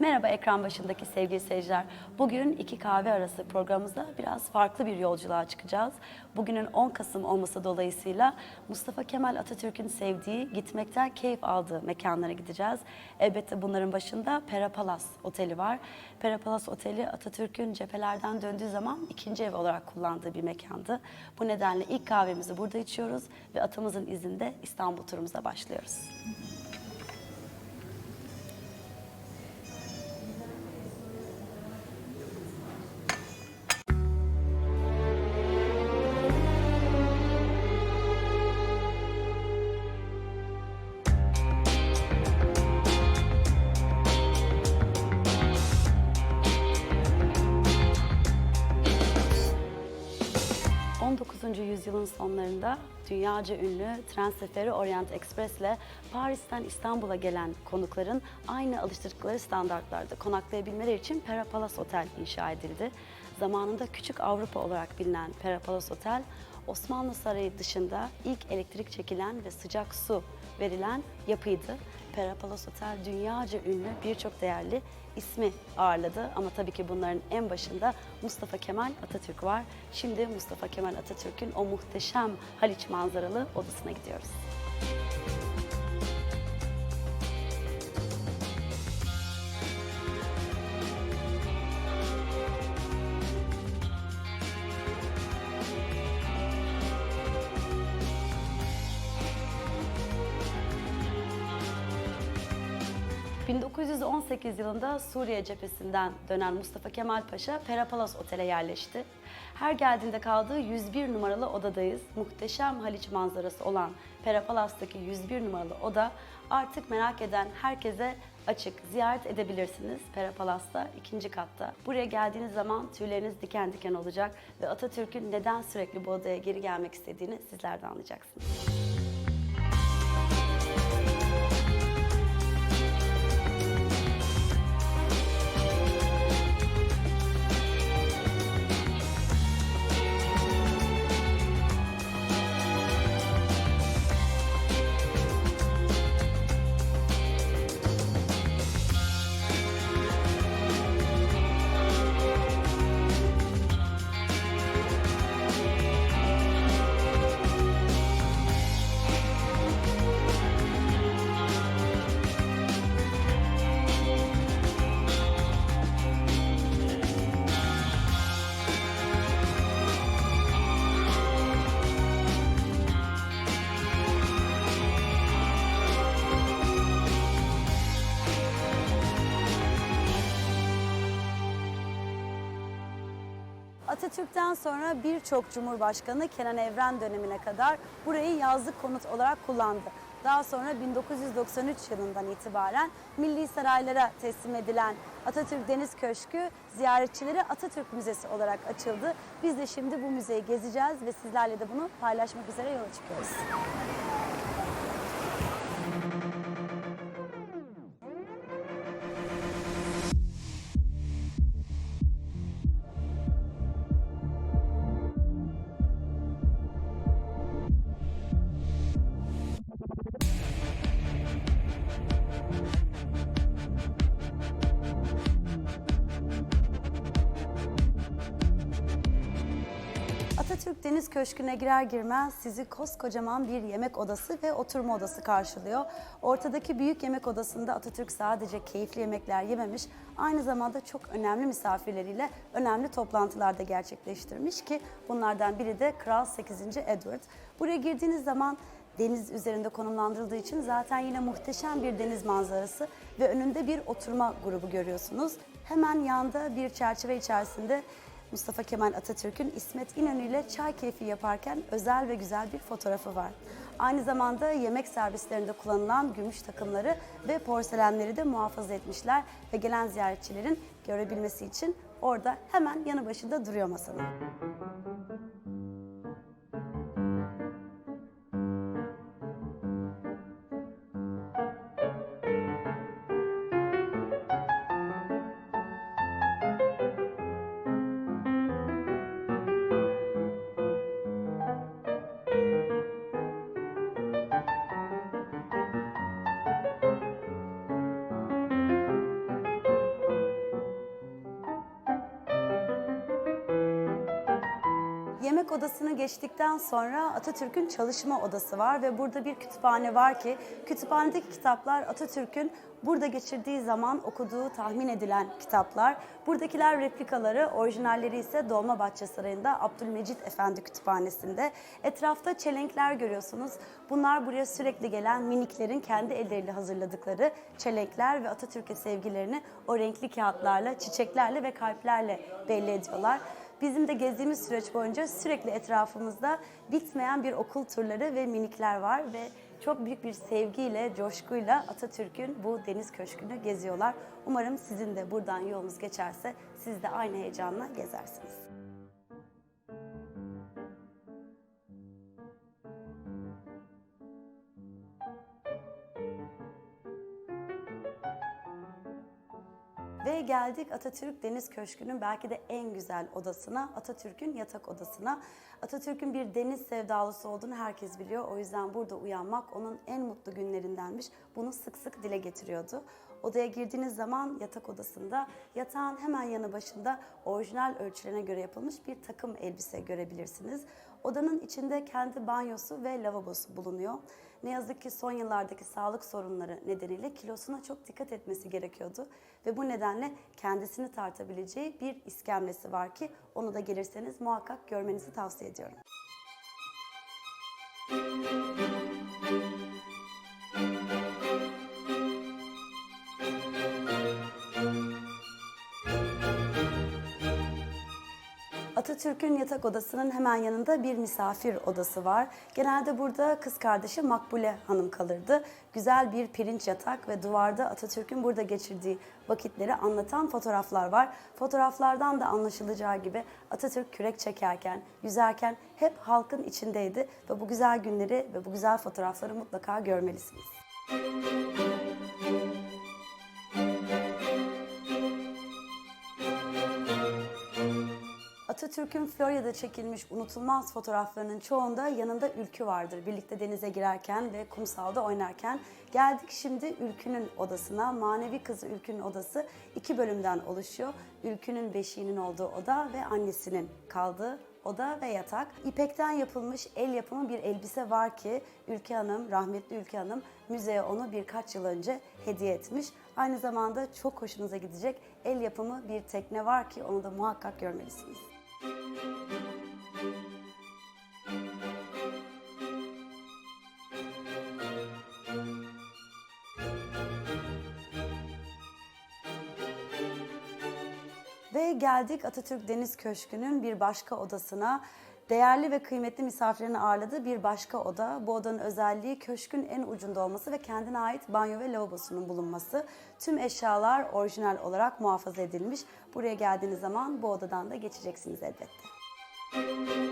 Merhaba ekran başındaki sevgili seyirciler. Bugün iki kahve arası programımızda biraz farklı bir yolculuğa çıkacağız. Bugünün 10 Kasım olması dolayısıyla Mustafa Kemal Atatürk'ün sevdiği, gitmekten keyif aldığı mekanlara gideceğiz. Elbette bunların başında Perapalas Oteli var. Perapalas Oteli Atatürk'ün cephelerden döndüğü zaman ikinci ev olarak kullandığı bir mekandı. Bu nedenle ilk kahvemizi burada içiyoruz ve atamızın izinde İstanbul turumuza başlıyoruz. 19. yüzyılın sonlarında dünyaca ünlü tren seferi Orient Express ile Paris'ten İstanbul'a gelen konukların aynı alıştırdıkları standartlarda konaklayabilmeleri için Pera Palace Otel inşa edildi. Zamanında Küçük Avrupa olarak bilinen Pera Palace Otel, Osmanlı Sarayı dışında ilk elektrik çekilen ve sıcak su verilen yapıydı. Pera Palace Otel dünyaca ünlü birçok değerli ismi ağırladı ama tabii ki bunların en başında Mustafa Kemal Atatürk var. Şimdi Mustafa Kemal Atatürk'ün o muhteşem Haliç manzaralı odasına gidiyoruz. ...1918 yılında Suriye cephesinden dönen Mustafa Kemal Paşa Perapalas Otel'e yerleşti. Her geldiğinde kaldığı 101 numaralı odadayız. Muhteşem Haliç manzarası olan Perapalas'taki 101 numaralı oda artık merak eden herkese açık. Ziyaret edebilirsiniz Perapalas'ta ikinci katta. Buraya geldiğiniz zaman tüyleriniz diken diken olacak ve Atatürk'ün neden sürekli bu odaya geri gelmek istediğini sizler de anlayacaksınız. Atatürk'ten sonra birçok Cumhurbaşkanı Kenan Evren dönemine kadar burayı yazlık konut olarak kullandı. Daha sonra 1993 yılından itibaren milli saraylara teslim edilen Atatürk Deniz Köşkü ziyaretçilere Atatürk Müzesi olarak açıldı. Biz de şimdi bu müzeyi gezeceğiz ve sizlerle de bunu paylaşmak üzere yola çıkıyoruz. Deniz Köşkü'ne girer girmez sizi koskocaman bir yemek odası ve oturma odası karşılıyor. Ortadaki büyük yemek odasında Atatürk sadece keyifli yemekler yememiş, aynı zamanda çok önemli misafirleriyle önemli toplantılar da gerçekleştirmiş ki bunlardan biri de Kral 8. Edward. Buraya girdiğiniz zaman deniz üzerinde konumlandırıldığı için zaten yine muhteşem bir deniz manzarası ve önünde bir oturma grubu görüyorsunuz. Hemen yanda bir çerçeve içerisinde Mustafa Kemal Atatürk'ün İsmet İnönü ile çay keyfi yaparken özel ve güzel bir fotoğrafı var. Aynı zamanda yemek servislerinde kullanılan gümüş takımları ve porselenleri de muhafaza etmişler ve gelen ziyaretçilerin görebilmesi için orada hemen yanı başında duruyor masanın. Odasını geçtikten sonra Atatürk'ün çalışma odası var ve burada bir kütüphane var ki kütüphanedeki kitaplar Atatürk'ün burada geçirdiği zaman okuduğu tahmin edilen kitaplar. Buradakiler replikaları, orijinalleri ise Dolmabahçe Sarayı'nda Abdülmecit Efendi Kütüphanesi'nde. Etrafta çelenkler görüyorsunuz. Bunlar buraya sürekli gelen miniklerin kendi elleriyle hazırladıkları çelenkler ve Atatürk'e sevgilerini o renkli kağıtlarla, çiçeklerle ve kalplerle belli ediyorlar. Bizim de gezdiğimiz süreç boyunca sürekli etrafımızda bitmeyen bir okul turları ve minikler var ve çok büyük bir sevgiyle, coşkuyla Atatürk'ün bu deniz köşkünü geziyorlar. Umarım sizin de buradan yolunuz geçerse siz de aynı heyecanla gezersiniz. Ve geldik Atatürk Deniz Köşkü'nün belki de en güzel odasına, Atatürk'ün yatak odasına. Atatürk'ün bir deniz sevdalısı olduğunu herkes biliyor. O yüzden burada uyanmak onun en mutlu günlerindenmiş. Bunu sık sık dile getiriyordu. Odaya girdiğiniz zaman yatak odasında yatağın hemen yanı başında orijinal ölçülerine göre yapılmış bir takım elbise görebilirsiniz. Odanın içinde kendi banyosu ve lavabosu bulunuyor. Ne yazık ki son yıllardaki sağlık sorunları nedeniyle kilosuna çok dikkat etmesi gerekiyordu. Ve bu nedenle kendisini tartabileceği bir iskemlesi var ki onu da gelirseniz muhakkak görmenizi tavsiye ediyorum. Atatürk'ün yatak odasının hemen yanında bir misafir odası var. Genelde burada kız kardeşi Makbule Hanım kalırdı. Güzel bir pirinç yatak ve duvarda Atatürk'ün burada geçirdiği vakitleri anlatan fotoğraflar var. Fotoğraflardan da anlaşılacağı gibi Atatürk kürek çekerken, yüzerken hep halkın içindeydi ve bu güzel günleri ve bu güzel fotoğrafları mutlaka görmelisiniz. Atatürk'ün Florya'da çekilmiş unutulmaz fotoğraflarının çoğunda yanında Ülkü vardır. Birlikte denize girerken ve kumsalda oynarken. Geldik şimdi Ülkü'nün odasına. Manevi kızı Ülkü'nün odası iki bölümden oluşuyor. Ülkü'nün beşiğinin olduğu oda ve annesinin kaldığı oda ve yatak. İpekten yapılmış el yapımı bir elbise var ki Ülke Hanım, rahmetli Ülke Hanım müzeye onu birkaç yıl önce hediye etmiş. Aynı zamanda çok hoşunuza gidecek el yapımı bir tekne var ki onu da muhakkak görmelisiniz. Ve geldik Atatürk Deniz Köşkü'nün bir başka odasına. Değerli ve kıymetli misafirlerini ağırladığı bir başka oda. Bu odanın özelliği köşkün en ucunda olması ve kendine ait banyo ve lavabosunun bulunması. Tüm eşyalar orijinal olarak muhafaza edilmiş. Buraya geldiğiniz zaman bu odadan da geçeceksiniz elbette. Mısır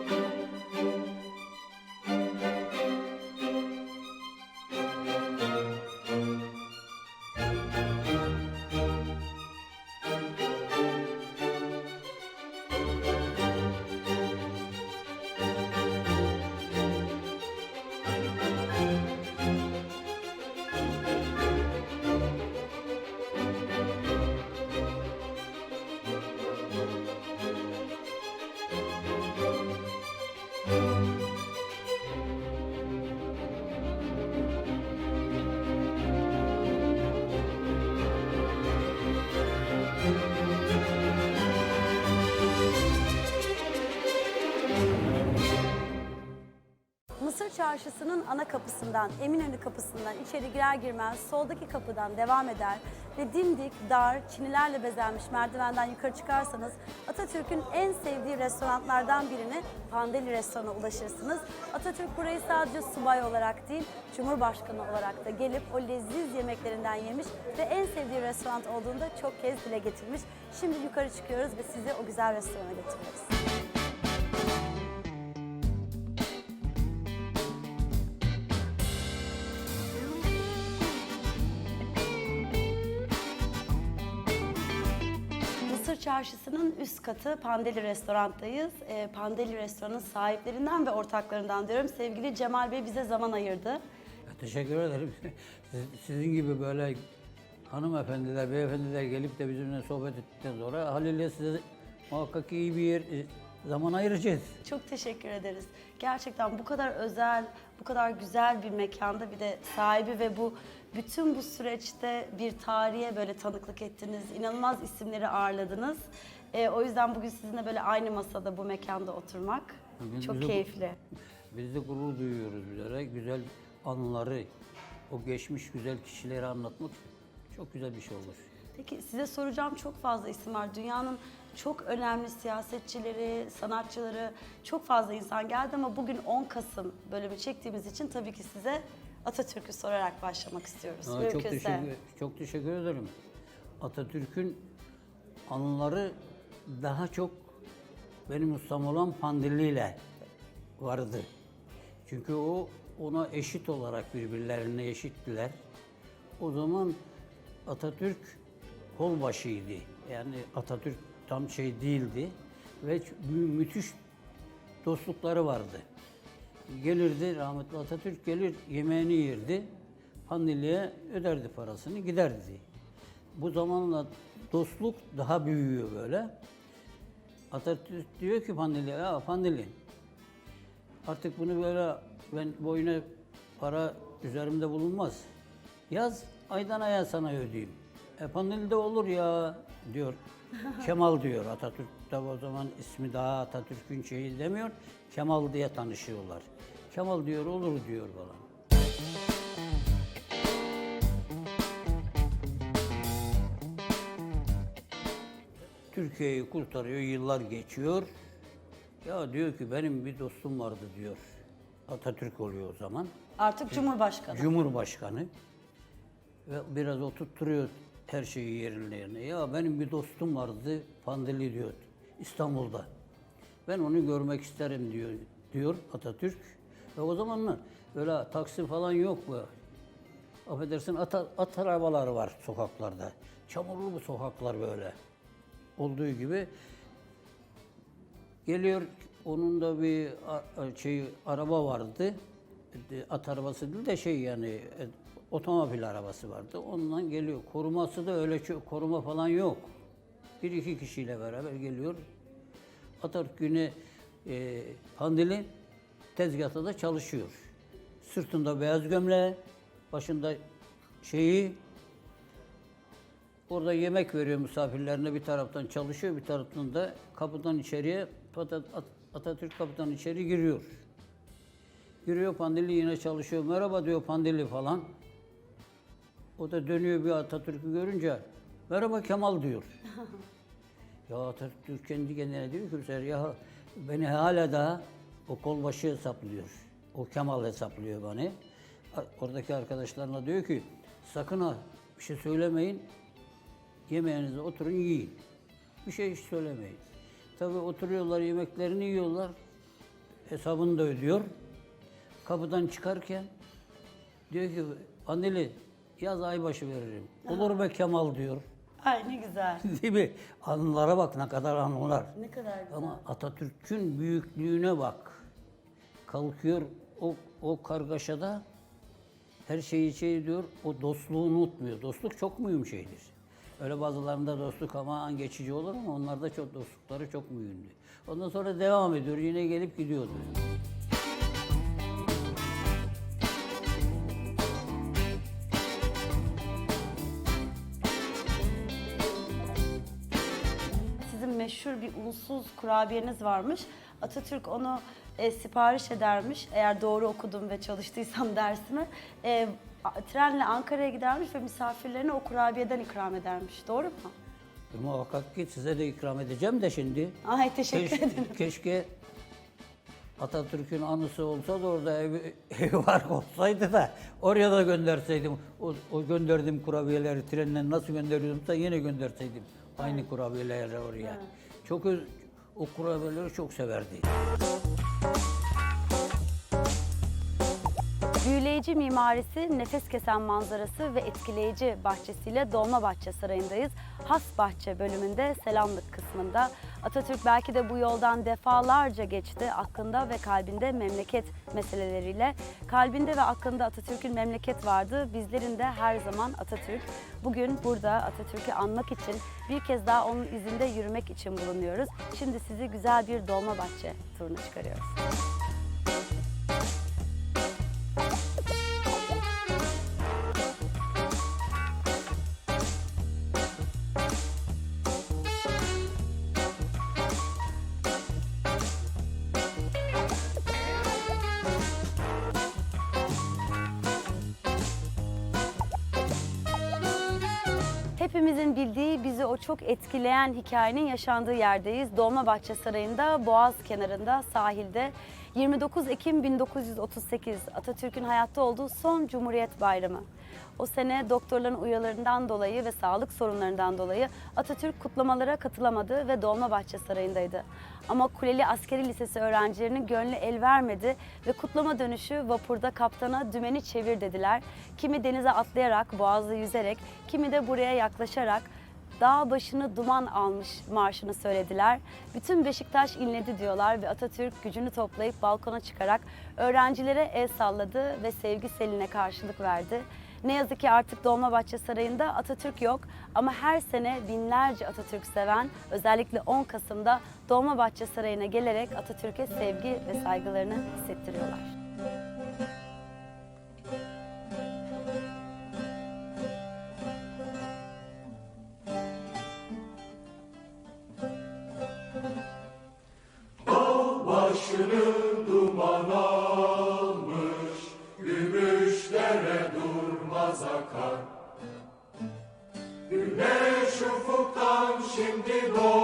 Çarşısı'nın ana kapısından, Eminönü kapısından içeri girer girmez soldaki kapıdan devam eder ve dimdik, dar, çinilerle bezenmiş merdivenden yukarı çıkarsanız Atatürk'ün en sevdiği restoranlardan birini Pandeli Restoran'a ulaşırsınız. Atatürk burayı sadece subay olarak değil, Cumhurbaşkanı olarak da gelip o leziz yemeklerinden yemiş ve en sevdiği restoran olduğunda çok kez dile getirmiş. Şimdi yukarı çıkıyoruz ve sizi o güzel restorana götürüyoruz. Mısır Çarşısı'nın üst katı Pandeli Restorant'tayız. Ee, Pandeli Restoran'ın sahiplerinden ve ortaklarından diyorum. Sevgili Cemal Bey bize zaman ayırdı. Ya, Teşekkür ederim. Siz- Sizin gibi böyle hanımefendiler, beyefendiler gelip de bizimle sohbet ettikten sonra haliyle size muhakkak iyi bir yer e, zaman ayıracağız. Çok teşekkür ederiz. Gerçekten bu kadar özel, bu kadar güzel bir mekanda bir de sahibi ve bu bütün bu süreçte bir tarihe böyle tanıklık ettiniz. İnanılmaz isimleri ağırladınız. Ee, o yüzden bugün sizinle böyle aynı masada bu mekanda oturmak Bugün çok bu- keyifli. Biz de gurur duyuyoruz üzere. Güzel anıları, o geçmiş güzel kişileri anlatmak çok güzel bir şey olur. Peki size soracağım çok fazla isim var. Dünyanın çok önemli siyasetçileri, sanatçıları, çok fazla insan geldi ama bugün 10 Kasım bölümü çektiğimiz için tabii ki size Atatürk'ü sorarak başlamak istiyoruz. Aa, çok teşekkür, çok teşekkür ederim. Atatürk'ün anıları daha çok benim ustam olan Pandilli ile vardı. Çünkü o ona eşit olarak birbirlerine eşittiler. O zaman Atatürk kolbaşıydı. Yani Atatürk tam şey değildi ve mü- müthiş dostlukları vardı. Gelirdi rahmetli Atatürk gelir yemeğini yerdi. Pandilli'ye öderdi parasını giderdi. Bu zamanla dostluk daha büyüyor böyle. Atatürk diyor ki Pandilli'ye ya Pandilli artık bunu böyle ben boyuna para üzerimde bulunmaz. Yaz aydan aya sana ödeyeyim. E Pandilli de olur ya diyor. Kemal diyor Atatürk tabi o zaman ismi daha Atatürk'ün şeyi demiyor. Kemal diye tanışıyorlar. Kemal diyor olur diyor falan. Türkiye'yi kurtarıyor, yıllar geçiyor. Ya diyor ki benim bir dostum vardı diyor. Atatürk oluyor o zaman. Artık Cumhurbaşkanı. Cumhurbaşkanı. Ve biraz oturtturuyor her şeyi yerine yerine. Ya benim bir dostum vardı Pandeli diyor İstanbul'da. Ben onu görmek isterim diyor diyor Atatürk. Ve o zamanlar böyle taksi falan yok bu. Affedersin at, at arabaları var sokaklarda. Çamurlu bu sokaklar böyle. Olduğu gibi Geliyor onun da bir şey araba vardı. E, At arabası değil de şey yani e, otomobil arabası vardı. Ondan geliyor. Koruması da öyle çok koruma falan yok. Bir iki kişiyle beraber geliyor. Atatürk günü e, Pandili tezgahta da çalışıyor. Sırtında beyaz gömleği, başında şeyi Orada yemek veriyor misafirlerine bir taraftan çalışıyor bir taraftan da kapıdan içeriye Atat- At- Atatürk kapıdan içeri giriyor. Giriyor Pandilli yine çalışıyor. Merhaba diyor Pandilli falan. O da dönüyor bir Atatürk'ü görünce merhaba Kemal diyor. ya Atatürk kendi kendine diyor ki ya beni hala daha o kolbaşı hesaplıyor. O Kemal hesaplıyor beni. Oradaki arkadaşlarına diyor ki sakın ha bir şey söylemeyin. Yemeğinize oturun yiyin. Bir şey hiç söylemeyin. Tabii oturuyorlar yemeklerini yiyorlar. Hesabını da ödüyor. Kapıdan çıkarken diyor ki Andeli yaz aybaşı veririm. Olur be Kemal diyor. Ay ne güzel. Değil mi? Anılara bak ne kadar anılar. Ne kadar güzel. Ama Atatürk'ün büyüklüğüne bak. Kalkıyor o, o kargaşada her şeyi şey diyor, o dostluğu unutmuyor. Dostluk çok mühim şeydir. Öyle bazılarında dostluk ama an geçici olur ama onlarda çok dostlukları çok mühimdi. Ondan sonra devam ediyor, yine gelip gidiyordu. Sizin unsuz kurabiyeniz varmış. Atatürk onu e, sipariş edermiş. Eğer doğru okudum ve çalıştıysam dersimi. E, trenle Ankara'ya gidermiş ve misafirlerine o kurabiyeden ikram edermiş. Doğru mu? E, muhakkak ki size de ikram edeceğim de şimdi. Ay teşekkür Keşke, ederim. keşke Atatürk'ün anısı olsa da orada evi, evi var olsaydı da oraya da gönderseydim. O, o gönderdiğim kurabiyeleri trenle nasıl gönderiyordumsa yine gönderseydim. Aynı kurabiyeleri oraya. Çok öz, o kurabiyeleri çok severdi. Büyüleyici mimarisi, nefes kesen manzarası ve etkileyici bahçesiyle Dolmabahçe Sarayı'ndayız. Has Bahçe bölümünde selamlık kısmında. Atatürk belki de bu yoldan defalarca geçti. Aklında ve kalbinde memleket meseleleriyle. Kalbinde ve aklında Atatürk'ün memleket vardı. Bizlerin de her zaman Atatürk. Bugün burada Atatürk'ü anmak için bir kez daha onun izinde yürümek için bulunuyoruz. Şimdi sizi güzel bir Dolmabahçe turuna çıkarıyoruz. Hepimizin bildiği, bizi o çok etkileyen hikayenin yaşandığı yerdeyiz. Dolmabahçe Sarayı'nda, Boğaz kenarında, sahilde. 29 Ekim 1938 Atatürk'ün hayatta olduğu son Cumhuriyet Bayramı. O sene doktorların uyarılarından dolayı ve sağlık sorunlarından dolayı Atatürk kutlamalara katılamadı ve Dolmabahçe Sarayı'ndaydı. Ama Kuleli Askeri Lisesi öğrencilerinin gönlü el vermedi ve kutlama dönüşü vapurda kaptana dümeni çevir dediler. Kimi denize atlayarak, boğazda yüzerek, kimi de buraya yaklaşarak dağ başını duman almış marşını söylediler. Bütün Beşiktaş inledi diyorlar ve Atatürk gücünü toplayıp balkona çıkarak öğrencilere el salladı ve sevgi seline karşılık verdi. Ne yazık ki artık Dolmabahçe Sarayı'nda Atatürk yok ama her sene binlerce Atatürk seven özellikle 10 Kasım'da Dolmabahçe Sarayı'na gelerek Atatürk'e sevgi ve saygılarını hissettiriyorlar. Şimdi doğ.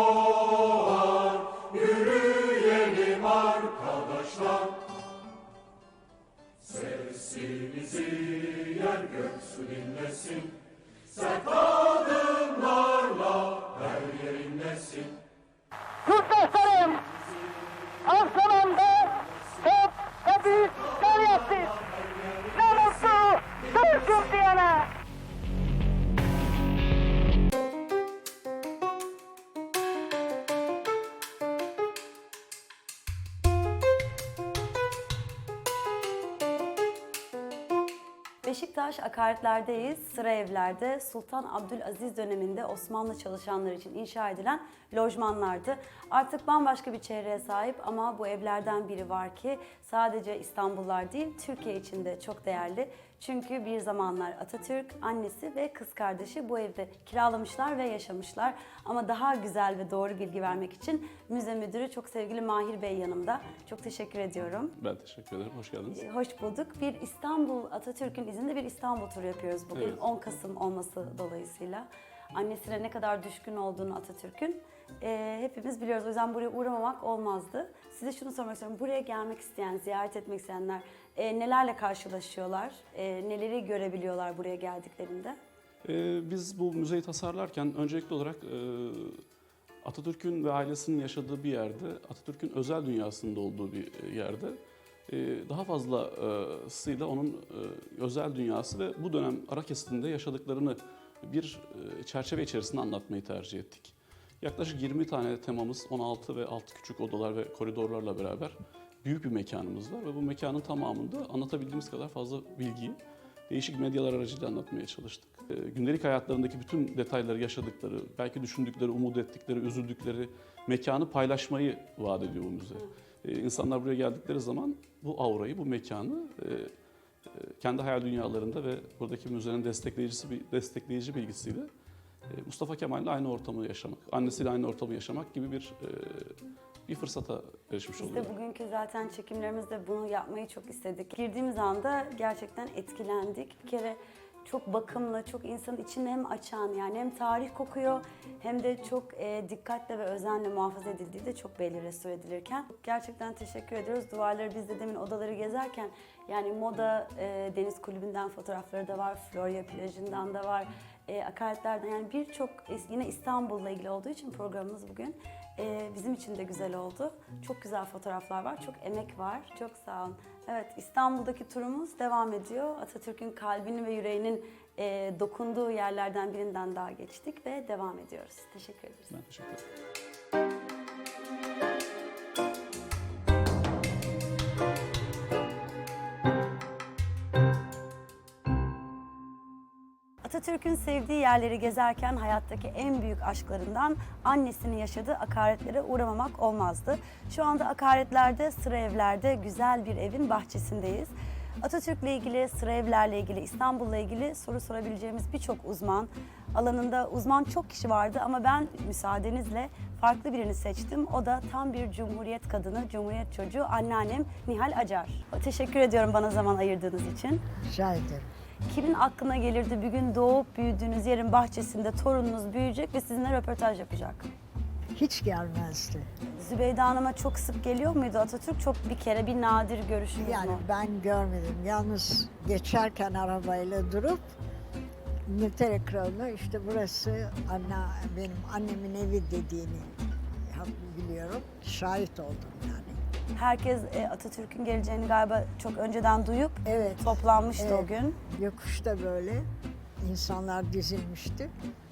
Beşiktaş akaretlerdeyiz. Sıra evlerde Sultan Abdülaziz döneminde Osmanlı çalışanlar için inşa edilen lojmanlardı. Artık bambaşka bir çevreye sahip ama bu evlerden biri var ki sadece İstanbullular değil Türkiye için de çok değerli. Çünkü bir zamanlar Atatürk, annesi ve kız kardeşi bu evde kiralamışlar ve yaşamışlar. Ama daha güzel ve doğru bilgi vermek için müze müdürü çok sevgili Mahir Bey yanımda. Çok teşekkür ediyorum. Ben teşekkür ederim. Hoş geldiniz. Hoş bulduk. Bir İstanbul, Atatürk'ün izinde bir İstanbul turu yapıyoruz bugün. Evet. 10 Kasım olması dolayısıyla. Annesine ne kadar düşkün olduğunu Atatürk'ün e, hepimiz biliyoruz. O yüzden buraya uğramamak olmazdı. Size şunu sormak istiyorum. Buraya gelmek isteyen, ziyaret etmek isteyenler e, nelerle karşılaşıyorlar? E, neleri görebiliyorlar buraya geldiklerinde? Ee, biz bu müzeyi tasarlarken öncelikli olarak e, Atatürk'ün ve ailesinin yaşadığı bir yerde, Atatürk'ün özel dünyasında olduğu bir e, yerde e, daha fazlasıyla onun e, özel dünyası ve bu dönem ara kesitinde yaşadıklarını bir e, çerçeve içerisinde anlatmayı tercih ettik. Yaklaşık 20 tane temamız, 16 ve 6 küçük odalar ve koridorlarla beraber büyük bir mekanımız var ve bu mekanın tamamında anlatabildiğimiz kadar fazla bilgiyi değişik medyalar aracılığıyla anlatmaya çalıştık. Ee, gündelik hayatlarındaki bütün detayları yaşadıkları, belki düşündükleri, umut ettikleri, üzüldükleri mekanı paylaşmayı vaat ediyor bu müze. Ee, insanlar buraya geldikleri zaman bu aurayı, bu mekanı e, e, kendi hayal dünyalarında ve buradaki müzenin destekleyicisi bir destekleyici bilgisiyle e, Mustafa Kemal'le aynı ortamı yaşamak, annesiyle aynı ortamı yaşamak gibi bir e, bir fırsata erişmiş Biz oluyor. de bugünkü zaten çekimlerimizde bunu yapmayı çok istedik. Girdiğimiz anda gerçekten etkilendik. Bir kere çok bakımlı, çok insanın içini hem açan yani hem tarih kokuyor hem de çok e, dikkatle ve özenle muhafaza edildiği de çok belli restore edilirken. Gerçekten teşekkür ediyoruz. Duvarları biz de demin odaları gezerken yani moda e, deniz kulübünden fotoğrafları da var, Florya plajından da var. e, akaretlerden yani birçok yine İstanbul'la ilgili olduğu için programımız bugün e, bizim için de güzel oldu. Çok güzel fotoğraflar var, çok emek var. Çok sağ olun. Evet İstanbul'daki turumuz devam ediyor. Atatürk'ün kalbini ve yüreğinin e, dokunduğu yerlerden birinden daha geçtik ve devam ediyoruz. Teşekkür ederiz. Ben teşekkür ederim. Atatürk'ün sevdiği yerleri gezerken hayattaki en büyük aşklarından annesinin yaşadığı akaretlere uğramamak olmazdı. Şu anda akaretlerde, sıra evlerde güzel bir evin bahçesindeyiz. Atatürk'le ilgili, sıra evlerle ilgili, İstanbul'la ilgili soru sorabileceğimiz birçok uzman, alanında uzman çok kişi vardı ama ben müsaadenizle farklı birini seçtim. O da tam bir cumhuriyet kadını, cumhuriyet çocuğu anneannem Nihal Acar. Teşekkür ediyorum bana zaman ayırdığınız için. Rica ederim. Kimin aklına gelirdi bir gün doğup büyüdüğünüz yerin bahçesinde torununuz büyüyecek ve sizinle röportaj yapacak? Hiç gelmezdi. Zübeyde Hanım'a çok sık geliyor muydu Atatürk? Çok bir kere bir nadir görüşünüz Yani mü? ben görmedim. Yalnız geçerken arabayla durup İngiltere Kralı'na işte burası anne, benim annemin evi dediğini biliyorum. Şahit oldum yani. Herkes e, Atatürk'ün geleceğini galiba çok önceden duyup Evet. toplanmıştı o Evet. gün. Yokuşta böyle insanlar dizilmişti.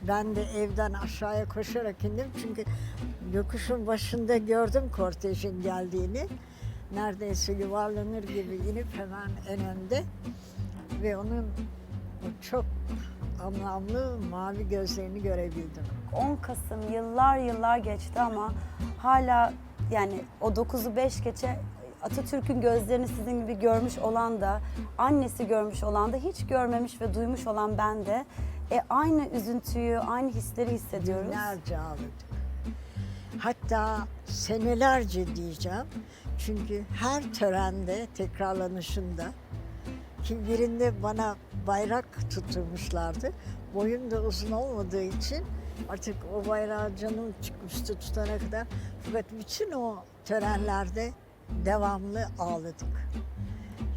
Ben de evden aşağıya koşarak indim çünkü yokuşun başında gördüm kortejin geldiğini. Neredeyse yuvarlanır gibi inip hemen en önde ve onun o çok anlamlı mavi gözlerini görebildim. 10 Kasım yıllar yıllar geçti ama hala yani o 9'u 5 geçe Atatürk'ün gözlerini sizin gibi görmüş olan da, annesi görmüş olan da, hiç görmemiş ve duymuş olan ben de e, aynı üzüntüyü, aynı hisleri hissediyoruz. Günlerce ağladık. Hatta senelerce diyeceğim. Çünkü her törende tekrarlanışında ki birinde bana bayrak tutturmuşlardı. Boyum da uzun olmadığı için artık o bayrağı canım çıkmıştı tutana kadar. Fakat bütün o törenlerde devamlı ağladık.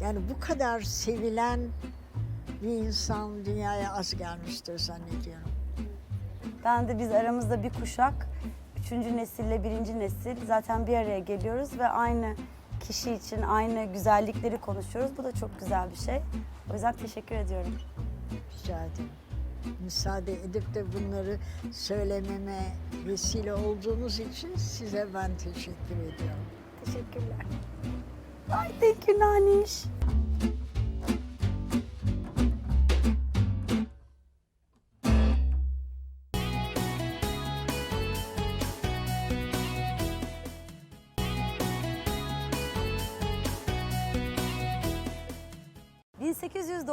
Yani bu kadar sevilen bir insan dünyaya az gelmiştir zannediyorum. Ben de biz aramızda bir kuşak, üçüncü nesille birinci nesil zaten bir araya geliyoruz ve aynı kişi için aynı güzellikleri konuşuyoruz. Bu da çok güzel bir şey. O yüzden teşekkür ediyorum. Rica ederim. Müsaade edip de bunları söylememe vesile olduğunuz için size ben teşekkür ediyorum. Teşekkürler. Ay thank you Naniş.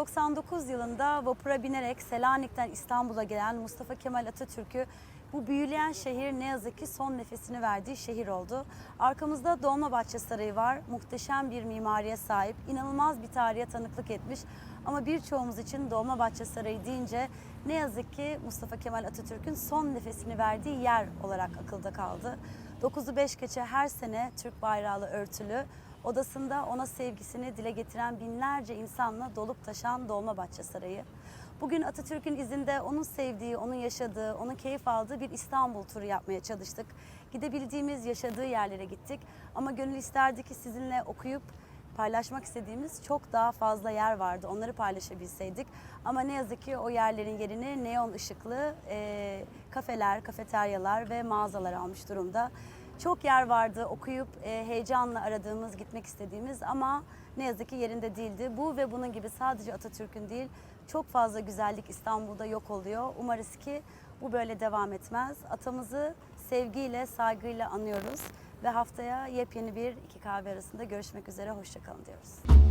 ...1899 yılında vapura binerek Selanik'ten İstanbul'a gelen Mustafa Kemal Atatürk'ü bu büyüleyen şehir ne yazık ki son nefesini verdiği şehir oldu. Arkamızda Dolmabahçe Sarayı var. Muhteşem bir mimariye sahip, inanılmaz bir tarihe tanıklık etmiş. Ama birçoğumuz için Dolmabahçe Sarayı deyince ne yazık ki Mustafa Kemal Atatürk'ün son nefesini verdiği yer olarak akılda kaldı. 9'u 5 geçe her sene Türk bayrağıyla örtülü, odasında ona sevgisini dile getiren binlerce insanla dolup taşan Dolmabahçe Sarayı. Bugün Atatürk'ün izinde onun sevdiği, onun yaşadığı, onun keyif aldığı bir İstanbul turu yapmaya çalıştık. Gidebildiğimiz, yaşadığı yerlere gittik. Ama gönül isterdi ki sizinle okuyup paylaşmak istediğimiz çok daha fazla yer vardı. Onları paylaşabilseydik. Ama ne yazık ki o yerlerin yerini neon ışıklı e, kafeler, kafeteryalar ve mağazalar almış durumda. Çok yer vardı okuyup e, heyecanla aradığımız, gitmek istediğimiz ama ne yazık ki yerinde değildi. Bu ve bunun gibi sadece Atatürk'ün değil çok fazla güzellik İstanbul'da yok oluyor. Umarız ki bu böyle devam etmez. Atamızı sevgiyle, saygıyla anıyoruz ve haftaya yepyeni bir iki kahve arasında görüşmek üzere. Hoşçakalın diyoruz.